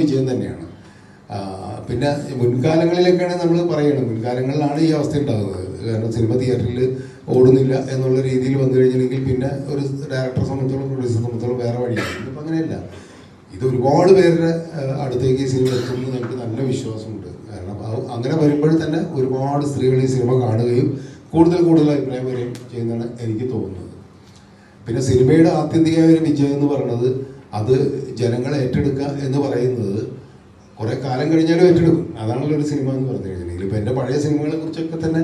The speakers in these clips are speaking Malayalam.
വിജയം തന്നെയാണ്. പിന്നെ മുൻകാലങ്ങളിലൊക്കെയാണ് നമ്മൾ പറയണം മുൻകാലങ്ങളിലാണ് ഈ അവസ്ഥ ഉണ്ടാകുന്നത് കാരണം സിനിമ തിയേറ്ററിൽ ഓടുന്നില്ല എന്നുള്ള രീതിയിൽ വന്നു കഴിഞ്ഞിട്ടുണ്ടെങ്കിൽ പിന്നെ ഒരു ഡയറക്ടറെ സംബന്ധിച്ചോളം പ്രൊഡ്യൂസറെ സംബന്ധിച്ചോളം വേറെ വഴിയാണ് ഇപ്പം അങ്ങനെയല്ല. ഇത് ഒരുപാട് പേരുടെ അടുത്തേക്ക് ഈ സിനിമ എത്തുമെന്ന് നമുക്ക് നല്ല വിശ്വാസമുണ്ട്. കാരണം അങ്ങനെ വരുമ്പോൾ തന്നെ ഒരുപാട് സ്ത്രീകൾ ഈ സിനിമ കാണുകയും കൂടുതൽ കൂടുതൽ അഭിപ്രായം വരികയും ചെയ്യുന്നതാണ് എനിക്ക് തോന്നുന്നത്. പിന്നെ സിനിമയുടെ ആത്യന്തികമായ ഒരു വിജയം എന്ന് പറയുന്നത് അത് ജനങ്ങൾ ഏറ്റെടുക്കുക എന്ന് പറയുന്നത് കുറെ കാലം കഴിഞ്ഞാലും ഏറ്റെടുക്കും. അതാണല്ലോ ഒരു സിനിമ എന്ന് പറഞ്ഞു കഴിഞ്ഞിട്ടുണ്ടെങ്കിൽ ഇപ്പൊ എന്റെ പഴയ സിനിമകളെ കുറിച്ചൊക്കെ തന്നെ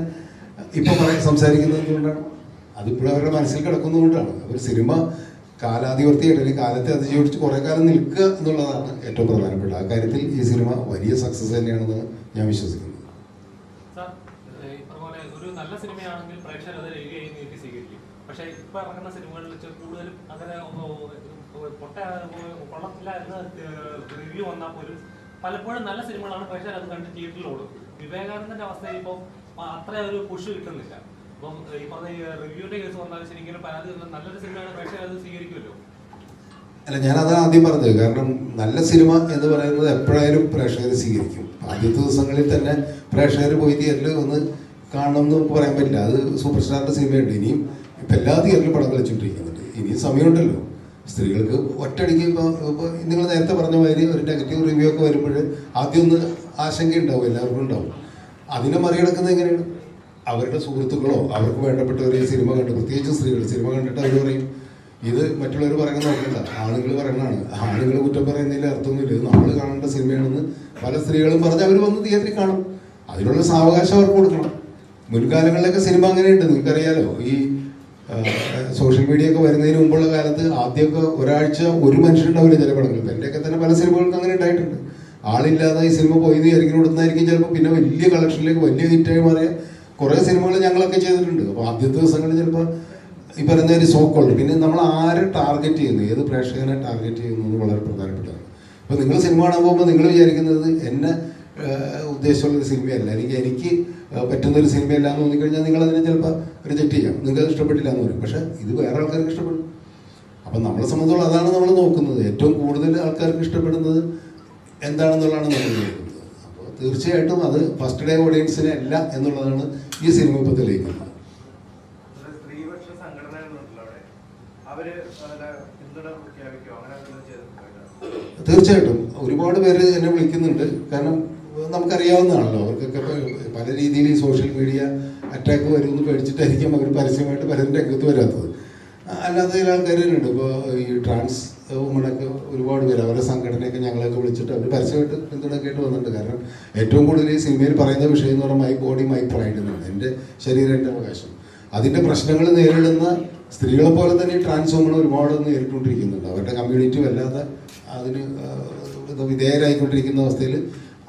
ഇപ്പൊ പറയാൻ സംസാരിക്കുന്നത് കൊണ്ടാണ്. അതിപ്പോഴും അവരുടെ മനസ്സിൽ കിടക്കുന്നതുകൊണ്ടാണ് ഒരു സിനിമ കാലാധിപത്യമായിട്ട് അല്ലെങ്കിൽ കാലത്തെ അതിജീവിച്ച് കുറെ കാലം നിൽക്കുക എന്നുള്ളതാണ് ഏറ്റവും പ്രധാനപ്പെട്ട ആ കാര്യത്തിൽ ഈ സിനിമ വലിയ സക്സസ് തന്നെയാണെന്ന് ഞാൻ വിശ്വസിക്കുന്നു. ഒരു നല്ല സിനിമയാണെങ്കിൽ പക്ഷെ ഇപ്പൊ ഇറങ്ങുന്ന സിനിമകളിൽ കൂടുതലും അങ്ങനെ പൊട്ട കൊള്ളത്തില്ല എന്ന് റിവ്യൂ വന്നാൽ പോലും. പലപ്പോഴും നല്ല സിനിമകളാണ് പക്ഷേ അത് കണ്ട് തിയേറ്ററിൽ ഓടും. വിവേകാനന്ദന്റെ അവസ്ഥയിൽ ഇപ്പോൾ അത്ര ഒരു പുഷ് കിട്ടുന്നില്ല. അപ്പം ഈ പറഞ്ഞ റിവ്യൂന്റെ കേസ് വന്നാലും ശരിക്കും പരാതി നല്ലൊരു സിനിമയാണ് പക്ഷേ അത് സ്വീകരിക്കുമല്ലോ. അല്ല ഞാനത് ആദ്യം പറഞ്ഞത്. കാരണം നല്ല സിനിമ എന്ന് പറയുന്നത് എപ്പോഴായാലും പ്രേക്ഷകർ സ്വീകരിക്കും. ആദ്യത്തെ ദിവസങ്ങളിൽ തന്നെ പ്രേക്ഷകർ പോയി തിയേറ്ററിൽ ഒന്ന് കാണണം എന്ന് പറയാൻ പറ്റില്ല. അത് സൂപ്പർ സ്റ്റാറിന്റെ സിനിമയുണ്ട്. ഇനിയും ഇപ്പം എല്ലാ തിയേറ്ററിലും പടം കളിച്ചുകൊണ്ടിരിക്കുന്നുണ്ട് ഇനിയും സമയമുണ്ടല്ലോ. സ്ത്രീകൾക്ക് ഒറ്റയടിക്ക് ഇപ്പോൾ ഇപ്പോൾ നിങ്ങൾ നേരത്തെ പറഞ്ഞ മാതിരി ഒരു നെഗറ്റീവ് റിവ്യൂ ഒക്കെ വരുമ്പോൾ ആദ്യം ഒന്ന് ആശങ്ക ഉണ്ടാവും എല്ലാവർക്കും ഉണ്ടാവും. അതിനെ മറികടക്കുന്നത് എങ്ങനെയാണ്? അവരുടെ സുഹൃത്തുക്കളോ അവർക്ക് വേണ്ടപ്പെട്ടവർ ഈ സിനിമ കണ്ട് പ്രത്യേകിച്ച് സ്ത്രീകൾ സിനിമ കണ്ടിട്ട് അവർ പറയും ഇത് മറ്റുള്ളവർ പറയുന്ന നോക്കണ്ട ആണുങ്ങൾ പറയണതാണ്. ആണുങ്ങൾ കുറ്റം പറയുന്നതിൽ അർത്ഥമൊന്നുമില്ല. ഇത് നമ്മൾ കാണേണ്ട സിനിമയാണെന്ന് പല സ്ത്രീകളും പറഞ്ഞ് അവർ വന്ന് തിയേറ്ററിൽ കാണും. അതിനുള്ള സാവകാശം അവർക്ക് കൊടുക്കണം. മുൻകാലങ്ങളിലൊക്കെ സിനിമ അങ്ങനെയുണ്ട്. നിങ്ങൾക്കറിയാലോ ഈ സോഷ്യൽ മീഡിയ ഒക്കെ വരുന്നതിന് മുമ്പുള്ള കാലത്ത് ആദ്യമൊക്കെ ഒരാഴ്ച ഒരു മനുഷ്യരുണ്ടാവില്ല ചില പടങ്ങൾ ഇപ്പം എന്റെയൊക്കെ തന്നെ പല സിനിമകൾക്ക് അങ്ങനെ ഉണ്ടായിട്ടുണ്ട്. ആളില്ലാതെ ഈ സിനിമ പോയി വിചാരിക്കുന്ന കൊടുത്തായിരിക്കും ചിലപ്പോൾ പിന്നെ വലിയ കളക്ഷനിലേക്ക് വലിയ ഹിറ്റായി മാറിയ കുറേ സിനിമകൾ ഞങ്ങളൊക്കെ ചെയ്തിട്ടുണ്ട്. അപ്പോൾ ആദ്യത്തെ ദിവസങ്ങളിൽ ചിലപ്പോൾ ഈ പറയുന്ന ഒരു സോക്കോൾഡ് പിന്നെ നമ്മൾ ആരെ ടാർഗറ്റ് ചെയ്യുന്നു? ഏത് പ്രേക്ഷകനെ ടാർഗറ്റ് ചെയ്യുന്നു എന്ന് വളരെ പ്രധാനപ്പെട്ടതാണ്. അപ്പോൾ നിങ്ങൾ സിനിമ കാണാൻ പോകുമ്പോൾ നിങ്ങൾ വിചാരിക്കുന്നത് എന്നെ ഏഹ്, ഉദ്ദേശമുള്ള ഒരു സിനിമയല്ല. അല്ലെങ്കിൽ എനിക്ക് പറ്റുന്നൊരു സിനിമയല്ല എന്ന് തോന്നിക്കഴിഞ്ഞാൽ നിങ്ങൾ അതിനെ ചിലപ്പോൾ റിജക്റ്റ് ചെയ്യാം. നിങ്ങൾക്ക് ഇഷ്ടപ്പെട്ടില്ല എന്ന് പറയും. പക്ഷേ ഇത് വേറെ ആൾക്കാർക്ക് ഇഷ്ടപ്പെടും. അപ്പം നമ്മളെ സംബന്ധിച്ചോളം അതാണ് നമ്മൾ നോക്കുന്നത്. ഏറ്റവും കൂടുതൽ ആൾക്കാർക്ക് ഇഷ്ടപ്പെടുന്നത് എന്താണെന്നുള്ളതാണ് നമ്മൾ നോക്കുന്നത്. അപ്പോൾ തീർച്ചയായിട്ടും അത് ഫസ്റ്റ് ഡേ ഓഡിയൻസിനെ അല്ല എന്നുള്ളതാണ് ഈ സിനിമ ഇപ്പോൾ തെളിയിക്കുന്നത് തീർച്ചയായിട്ടും. ഒരുപാട് പേര് എന്നെ വിളിക്കുന്നുണ്ട്. കാരണം നമുക്കറിയാവുന്നതാണല്ലോ. അവർക്കൊക്കെ പല രീതിയിൽ സോഷ്യൽ മീഡിയ അറ്റാക്ക് വരുമെന്ന് പേടിച്ചിട്ടായിരിക്കും അവർ പരസ്യമായിട്ട് പലരും രംഗത്ത് വരാത്തത്. അല്ലാതെ ചില ആൾക്കാരുണ്ട്. ഇപ്പോൾ ഈ ട്രാൻസ് വുമണൊക്കെ ഒരുപാട് പേര് അവരുടെ സംഘടനയൊക്കെ ഞങ്ങളൊക്കെ വിളിച്ചിട്ട് അവർ പരസ്യമായിട്ട് പിന്തുണക്കായിട്ട് വന്നിട്ടുണ്ട്. കാരണം ഏറ്റവും കൂടുതൽ ഈ സിനിമയിൽ പറയുന്ന വിഷയം എന്ന് പറഞ്ഞാൽ മൈ ബോഡി മൈ പ്രൈഡ് എന്നാണ്. എന്റെ ശരീരം എന്റെ അവകാശം. അതിന്റെ പ്രശ്നങ്ങൾ നേരിടുന്ന സ്ത്രീകളെ പോലെ തന്നെ ഈ ട്രാൻസ് വുമൺ ഒരുപാട് നേരിട്ടുകൊണ്ടിരിക്കുന്നുണ്ട്. അവരുടെ കമ്മ്യൂണിറ്റി വല്ലാതെ അതിന് വിധേയരായിക്കൊണ്ടിരിക്കുന്ന അവസ്ഥയിൽ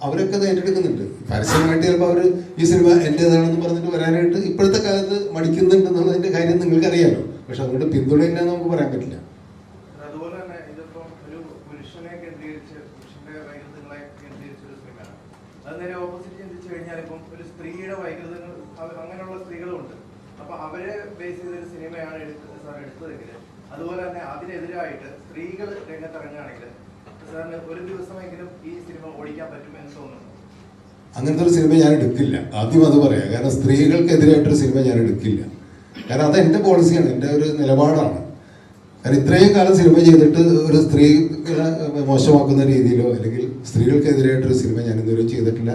അവരൊക്കെ അത് ഏറ്റെടുക്കുന്നുണ്ട്. പരസ്യമായിട്ട് ചിലപ്പോൾ അവർ ഈ സിനിമ എന്റേതാണെന്ന് പറഞ്ഞിട്ട് വരാനായിട്ട് ഇപ്പോഴത്തെ കാലത്ത് മടിക്കുന്നുണ്ട് എന്നുള്ളതിന്റെ കാര്യം നിങ്ങൾക്ക് അറിയാമല്ലോ പക്ഷെ അതുകൊണ്ട് എന്ന് നമുക്ക് പറയാൻ പറ്റില്ല. ഓപ്പോസിറ്റ് ചിന്തിച്ചു കഴിഞ്ഞാൽ ഒരു സ്ത്രീയുടെ അങ്ങനെയുള്ള അവരെ ബേസ് സിനിമയാണ് സാർ അതുപോലെ തന്നെ അതിനെതിരായിട്ട് സ്ത്രീകൾ രംഗത്തിറങ്ങുകയാണെങ്കിൽ അങ്ങനത്തെ ഒരു സിനിമ ഞാൻ എടുക്കില്ല. ആദ്യം അത് പറയാം. കാരണം സ്ത്രീകൾക്കെതിരായിട്ടൊരു സിനിമ ഞാൻ എടുക്കില്ല. കാരണം അത് എന്റെ പോളിസിയാണ്. എന്റെ ഒരു നിലപാടാണ്. കാരണം ഇത്രയും കാലം സിനിമ ചെയ്തിട്ട് ഒരു സ്ത്രീ മോശമാക്കുന്ന രീതിയിലോ അല്ലെങ്കിൽ സ്ത്രീകൾക്കെതിരായിട്ടൊരു സിനിമ ഞാൻ ഇതുവരെ ചെയ്തിട്ടില്ല.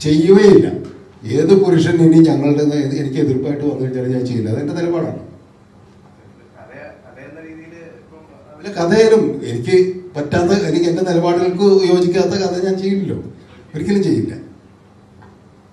ചെയ്യുകയില്ല. ഏത് പുരുഷൻ ഇനി ഞങ്ങളുടെ എനിക്ക് എതിർപ്പായിട്ട് വന്നു കഴിഞ്ഞാൽ ഞാൻ ചെയ്യില്ല. അതെന്റെ നിലപാടാണ് കഥ കഥ എന്ന രീതിയിൽ അല്ല കഥയിലും എനിക്ക് പറ്റാത്ത എനിക്ക് എന്റെ നിലപാടുകൾക്ക് യോജിക്കാത്ത കഥ ഞാൻ ചെയ്യില്ലല്ലോ. ഒരിക്കലും ചെയ്യില്ല.